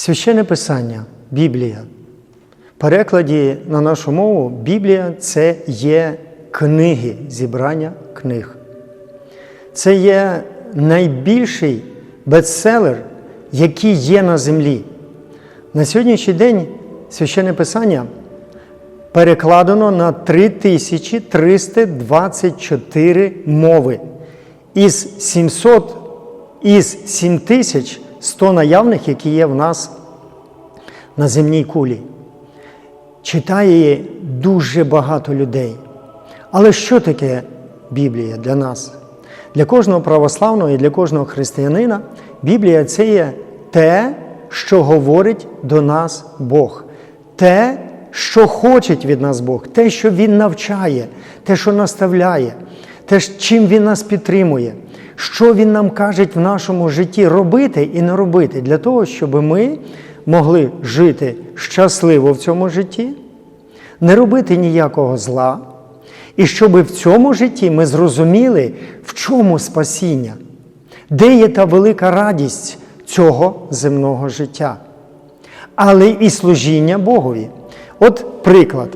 Священне Писання, Біблія. В перекладі на нашу мову Біблія це є книги, зібрання книг. Це є найбільший бестселер, який є на землі. На сьогоднішній день священне Писання перекладено на 3324 мови із 700 із 7100 наявних, які є в нас на земній кулі. Читає дуже багато людей. Але що таке Біблія для нас? Для кожного православного і для кожного християнина Біблія це є те, що говорить до нас Бог, те, що хоче від нас Бог, те, що Він навчає, те, що наставляє, те, чим Він нас підтримує, що Він нам каже в нашому житті робити і не робити, для того, щоб ми могли жити щасливо в цьому житті, не робити ніякого зла, і щоб в цьому житті ми зрозуміли, в чому спасіння, де є та велика радість цього земного життя, але і служіння Богові. От приклад,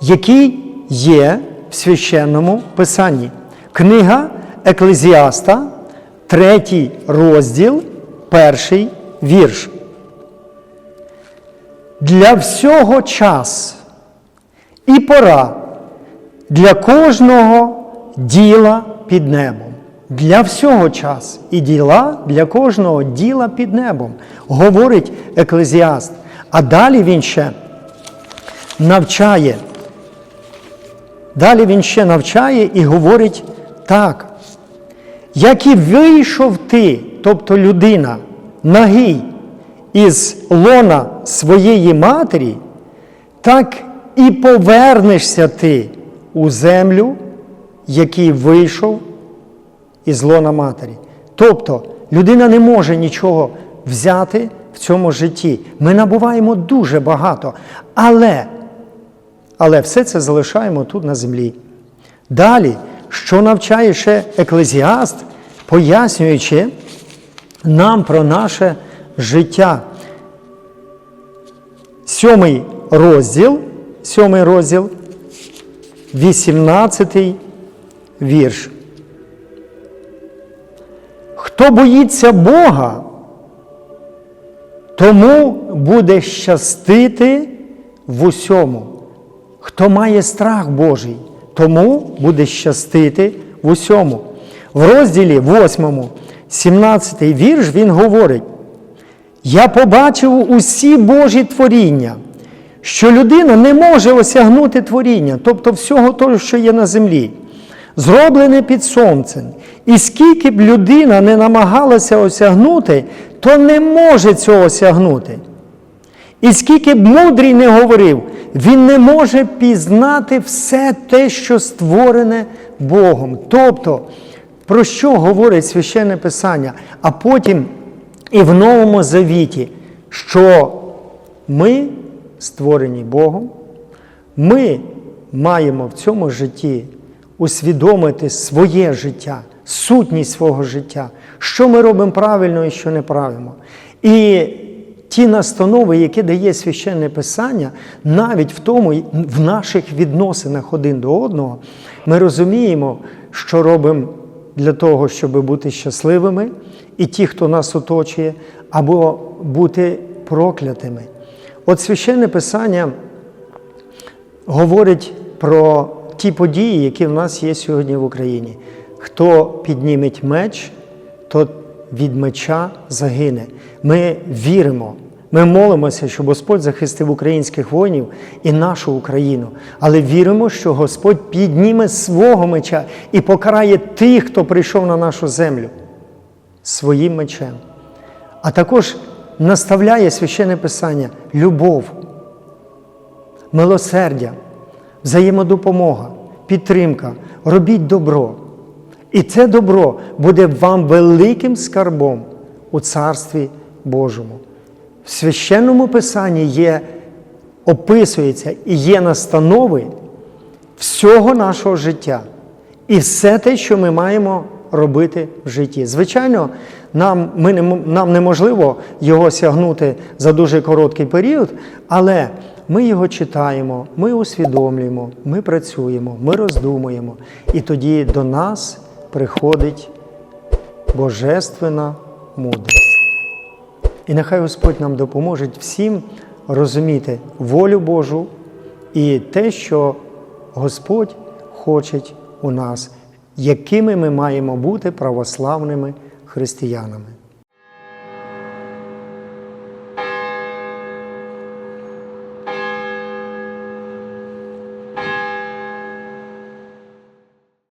який є в священному писанні. Книга Еклезіаста, третій розділ, перший вірш. Для всього час і пора для кожного діла під небом. Для всього час і діла для кожного діла під небом, говорить еклезіаст. А далі він ще навчає. Далі він ще навчає і говорить так. Як і вийшов ти, тобто людина, нагий із лона своєї матері, так і повернешся ти у землю, який вийшов із лона матері. Тобто людина не може нічого взяти в цьому житті. Ми набуваємо дуже багато, але, але все це залишаємо тут на землі. Далі, що навчає ще еклезіаст, пояснюючи нам про наше життя. Сьомий розділ, сьомий розділ, 18 вірш. Хто боїться Бога, тому буде щастити в усьому. Хто має страх Божий, тому буде щастити в усьому. В розділі 8, 17 вірш він говорить: Я побачив усі Божі творіння, що людина не може осягнути творіння, тобто всього того, що є на землі, зроблене під сонцем. І скільки б людина не намагалася осягнути, то не може цього осягнути. І скільки б мудрий не говорив, він не може пізнати все те, що створене Богом. Тобто, про що говорить священне Писання, а потім і в Новому Завіті, що ми створені Богом, ми маємо в цьому житті усвідомити своє життя, сутність свого життя, що ми робимо правильно і що неправильно. І ті настанови, які дає священне Писання, навіть в тому, в наших відносинах один до одного, ми розуміємо, що робимо для того, щоб бути щасливими, і ті, хто нас оточує, або бути проклятими. От священне Писання говорить про ті події, які в нас є сьогодні в Україні. Хто підніметь меч, то від меча загине. Ми віримо. Ми молимося, щоб Господь захистив українських воїнів і нашу Україну. Але віримо, що Господь підніме свого меча і покарає тих, хто прийшов на нашу землю своїм мечем. А також наставляє священне Писання любов, милосердя, взаємодопомога, підтримка, робіть добро. І це добро буде вам великим скарбом у Царстві Божому. В священному Писанні є, описується і є настанови всього нашого життя. І все те, що ми маємо робити в житті. Звичайно, нам, ми не, нам неможливо його сягнути за дуже короткий період, але ми його читаємо, ми усвідомлюємо, ми працюємо, ми роздумуємо, і тоді до нас приходить божественна мудрість. І нехай Господь нам допоможе всім розуміти волю Божу і те, що Господь хоче у нас, якими ми маємо бути православними християнами.